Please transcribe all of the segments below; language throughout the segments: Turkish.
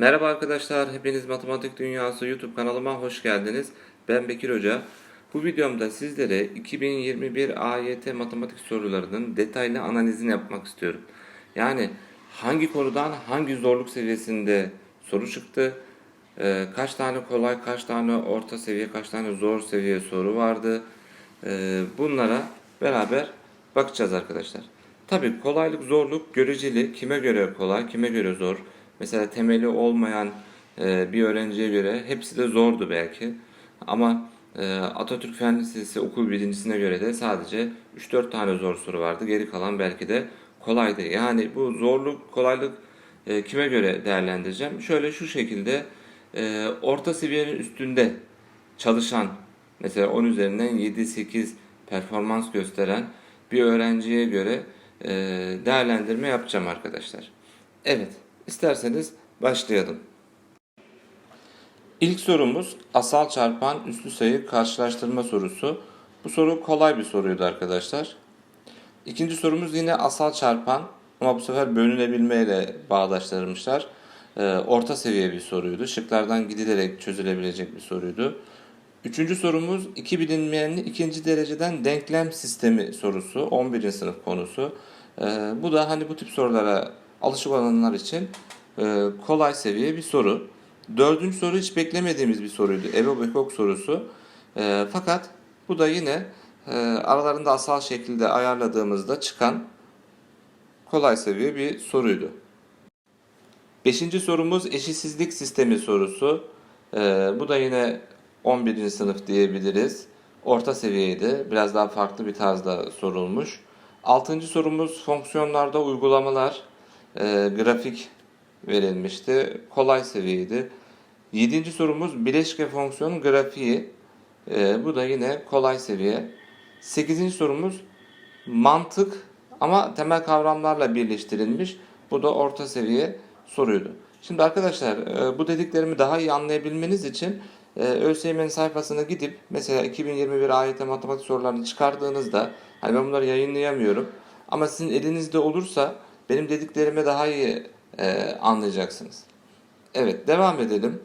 Merhaba arkadaşlar, hepiniz Matematik Dünyası YouTube kanalıma hoş geldiniz. Ben Bekir Hoca. Bu videomda sizlere 2021 AYT matematik sorularının detaylı analizini yapmak istiyorum. Yani hangi konudan hangi zorluk seviyesinde soru çıktı, e, kaç tane kolay, kaç tane orta seviye, kaç tane zor seviye soru vardı. E, bunlara beraber bakacağız arkadaşlar. Tabii kolaylık, zorluk göreceli. Kime göre kolay, kime göre zor. Mesela temeli olmayan e, bir öğrenciye göre hepsi de zordu belki. Ama e, Atatürk Fen Lisesi okul birincisine göre de sadece 3-4 tane zor soru vardı. Geri kalan belki de kolaydı. Yani bu zorluk, kolaylık e, kime göre değerlendireceğim? Şöyle şu şekilde e, orta seviyenin üstünde çalışan mesela 10 üzerinden 7-8 performans gösteren bir öğrenciye göre e, değerlendirme yapacağım arkadaşlar. Evet, isterseniz başlayalım. İlk sorumuz asal çarpan üslü sayı karşılaştırma sorusu. Bu soru kolay bir soruydu arkadaşlar. İkinci sorumuz yine asal çarpan ama bu sefer bölünebilmeyle bağdaştırmışlar. Ee, orta seviye bir soruydu. Şıklardan gidilerek çözülebilecek bir soruydu. Üçüncü sorumuz iki bilinmeyenli ikinci dereceden denklem sistemi sorusu. 11. sınıf konusu. Ee, bu da hani bu tip sorulara alışık olanlar için e, kolay seviye bir soru. Dördüncü soru hiç beklemediğimiz bir soruydu. Ebe Bekok sorusu. E, fakat bu da yine e, aralarında asal şekilde ayarladığımızda çıkan kolay seviye bir soruydu. Beşinci sorumuz eşitsizlik sistemi sorusu. E, bu da yine 11. sınıf diyebiliriz. Orta seviyeydi. Biraz daha farklı bir tarzda sorulmuş. Altıncı sorumuz fonksiyonlarda uygulamalar. E, grafik verilmişti. Kolay seviyeydi. Yedinci sorumuz bileşke fonksiyon grafiği. E, bu da yine kolay seviye. Sekizinci sorumuz mantık ama temel kavramlarla birleştirilmiş. Bu da orta seviye soruydu. Şimdi arkadaşlar e, bu dediklerimi daha iyi anlayabilmeniz için e, ÖSYM'nin sayfasına gidip mesela 2021 AYT matematik sorularını çıkardığınızda hani ben bunları yayınlayamıyorum ama sizin elinizde olursa benim dediklerimi daha iyi e, anlayacaksınız. Evet devam edelim.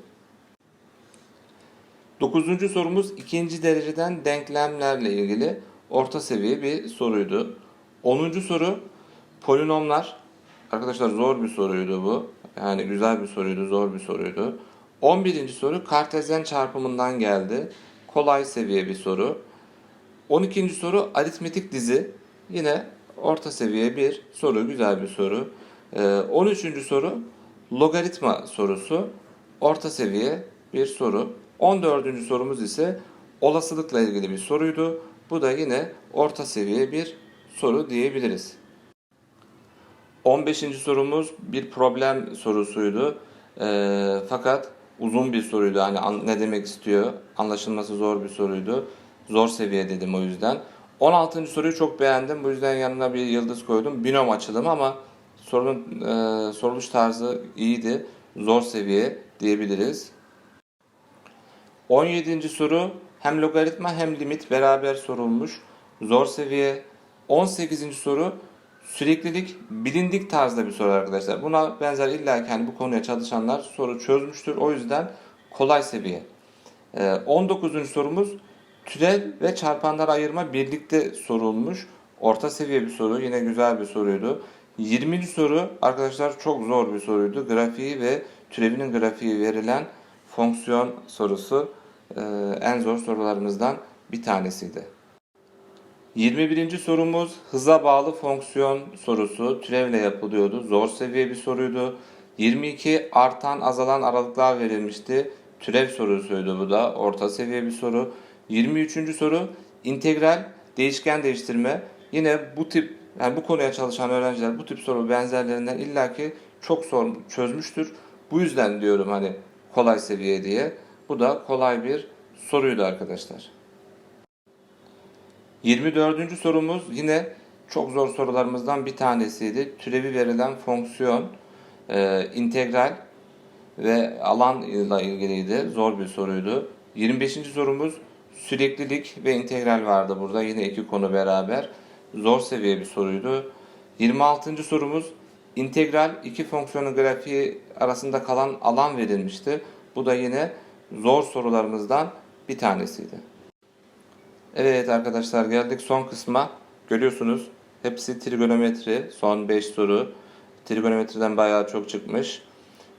Dokuzuncu sorumuz ikinci dereceden denklemlerle ilgili orta seviye bir soruydu. Onuncu soru polinomlar. Arkadaşlar zor bir soruydu bu. Yani güzel bir soruydu, zor bir soruydu. 11. soru kartezyen çarpımından geldi. Kolay seviye bir soru. 12. soru aritmetik dizi. Yine orta seviye bir soru, güzel bir soru. Ee, 13. soru logaritma sorusu. Orta seviye bir soru. 14. sorumuz ise olasılıkla ilgili bir soruydu. Bu da yine orta seviye bir soru diyebiliriz. 15. sorumuz bir problem sorusuydu. Ee, fakat uzun bir soruydu. Hani an- ne demek istiyor? Anlaşılması zor bir soruydu. Zor seviye dedim o yüzden. 16. soruyu çok beğendim. Bu yüzden yanına bir yıldız koydum. Binom açılımı ama sorunun e, soruluş tarzı iyiydi. Zor seviye diyebiliriz. 17. soru hem logaritma hem limit beraber sorulmuş. Zor seviye. 18. soru süreklilik bilindik tarzda bir soru arkadaşlar. Buna benzer illa ki hani bu konuya çalışanlar soru çözmüştür. O yüzden kolay seviye. Ee, 19. sorumuz türev ve çarpanlar ayırma birlikte sorulmuş. Orta seviye bir soru. Yine güzel bir soruydu. 20. soru arkadaşlar çok zor bir soruydu. Grafiği ve türevinin grafiği verilen fonksiyon sorusu e, en zor sorularımızdan bir tanesiydi. 21. sorumuz hıza bağlı fonksiyon sorusu türevle yapılıyordu. Zor seviye bir soruydu. 22 artan azalan aralıklar verilmişti. Türev sorusuydu bu da. Orta seviye bir soru. 23. soru integral değişken değiştirme. Yine bu tip yani bu konuya çalışan öğrenciler bu tip soru benzerlerinden illaki çok sor çözmüştür. Bu yüzden diyorum hani kolay seviye diye. Bu da kolay bir soruydu arkadaşlar. 24. sorumuz yine çok zor sorularımızdan bir tanesiydi. Türevi verilen fonksiyon, e, integral ve alanla ilgiliydi. Zor bir soruydu. 25. sorumuz süreklilik ve integral vardı burada. Yine iki konu beraber. Zor seviye bir soruydu. 26. sorumuz integral iki fonksiyonun grafiği arasında kalan alan verilmişti. Bu da yine zor sorularımızdan bir tanesiydi. Evet arkadaşlar geldik son kısma. Görüyorsunuz hepsi trigonometri. Son 5 soru. Trigonometriden bayağı çok çıkmış.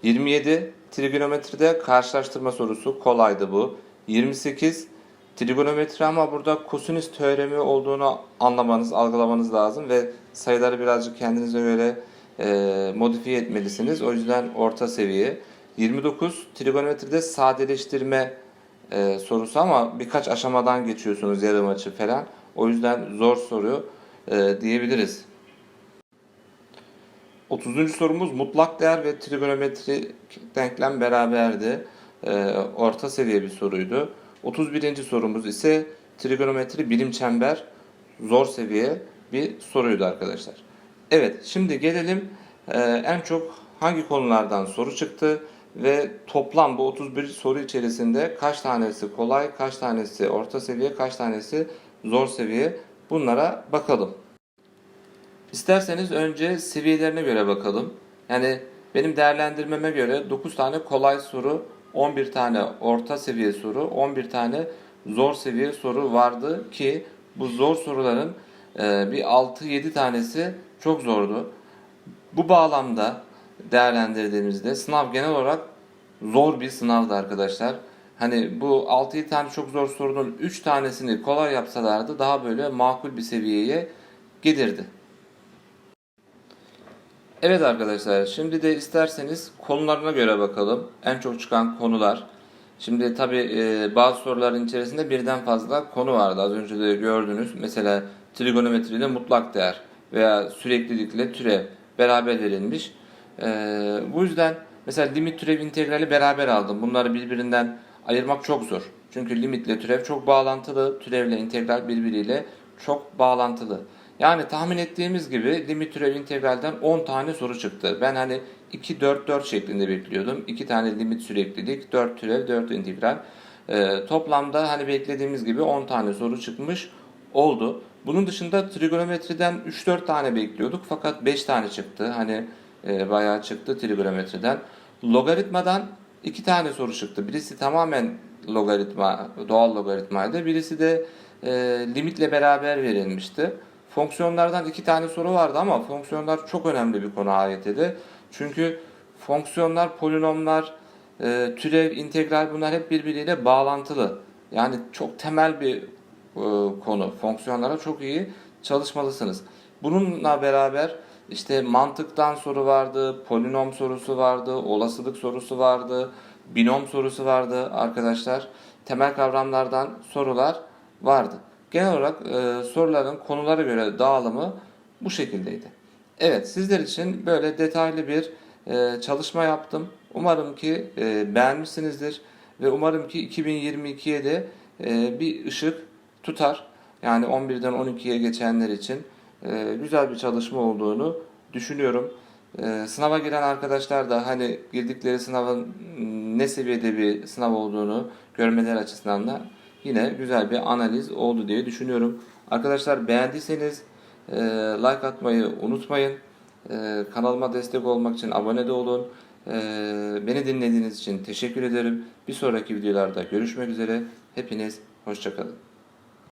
27 trigonometride karşılaştırma sorusu kolaydı bu. 28 trigonometri ama burada kosinüs teoremi olduğunu anlamanız, algılamanız lazım ve sayıları birazcık kendinize göre e, modifiye etmelisiniz. O yüzden orta seviye. 29 trigonometride sadeleştirme e, sorusu ama birkaç aşamadan geçiyorsunuz yarım açı falan. O yüzden zor soru e, diyebiliriz. 30. sorumuz mutlak değer ve trigonometri denklem beraberdi. E, orta seviye bir soruydu. 31. sorumuz ise trigonometri birim çember zor seviye bir soruydu arkadaşlar. Evet şimdi gelelim e, en çok hangi konulardan soru çıktı ve toplam bu 31 soru içerisinde kaç tanesi kolay, kaç tanesi orta seviye, kaç tanesi zor seviye bunlara bakalım. İsterseniz önce seviyelerine göre bakalım. Yani benim değerlendirmeme göre 9 tane kolay soru, 11 tane orta seviye soru, 11 tane zor seviye soru vardı ki bu zor soruların e, bir 6-7 tanesi çok zordu. Bu bağlamda değerlendirdiğimizde sınav genel olarak zor bir sınavdı arkadaşlar. Hani bu 6-7 tane çok zor sorunun 3 tanesini kolay yapsalardı daha böyle makul bir seviyeye gelirdi. Evet arkadaşlar şimdi de isterseniz konularına göre bakalım. En çok çıkan konular. Şimdi tabi bazı soruların içerisinde birden fazla konu vardı. Az önce de gördünüz. Mesela trigonometride mutlak değer veya süreklilikle türev beraber verilmiş. E, bu yüzden mesela limit türev integrali beraber aldım. Bunları birbirinden ayırmak çok zor. Çünkü limitle türev çok bağlantılı. Türevle integral birbiriyle çok bağlantılı. Yani tahmin ettiğimiz gibi limit türev integralden 10 tane soru çıktı. Ben hani 2 4 4 şeklinde bekliyordum. 2 tane limit süreklilik, 4 türev, 4 integral. Ee, toplamda hani beklediğimiz gibi 10 tane soru çıkmış oldu. Bunun dışında trigonometriden 3-4 tane bekliyorduk fakat 5 tane çıktı. Hani e, bayağı çıktı trigonometriden. Logaritmadan 2 tane soru çıktı. Birisi tamamen logaritma, doğal logaritmaydı. Birisi de e, limitle beraber verilmişti. Fonksiyonlardan iki tane soru vardı ama fonksiyonlar çok önemli bir konu AYT'de. Çünkü fonksiyonlar, polinomlar, e, türev, integral bunlar hep birbiriyle bağlantılı. Yani çok temel bir e, konu. Fonksiyonlara çok iyi çalışmalısınız. Bununla beraber işte mantıktan soru vardı, polinom sorusu vardı, olasılık sorusu vardı, binom sorusu vardı arkadaşlar. Temel kavramlardan sorular vardı. Genel olarak e, soruların konulara göre dağılımı bu şekildeydi. Evet sizler için böyle detaylı bir e, çalışma yaptım. Umarım ki e, beğenmişsinizdir ve umarım ki 2022'ye de e, bir ışık tutar. Yani 11'den 12'ye geçenler için e, güzel bir çalışma olduğunu düşünüyorum. E, sınava giren arkadaşlar da hani girdikleri sınavın ne seviyede bir sınav olduğunu görmeleri açısından da yine güzel bir analiz oldu diye düşünüyorum. Arkadaşlar beğendiyseniz e, like atmayı unutmayın. E, kanalıma destek olmak için abone de olun. E, beni dinlediğiniz için teşekkür ederim. Bir sonraki videolarda görüşmek üzere. Hepiniz hoşçakalın.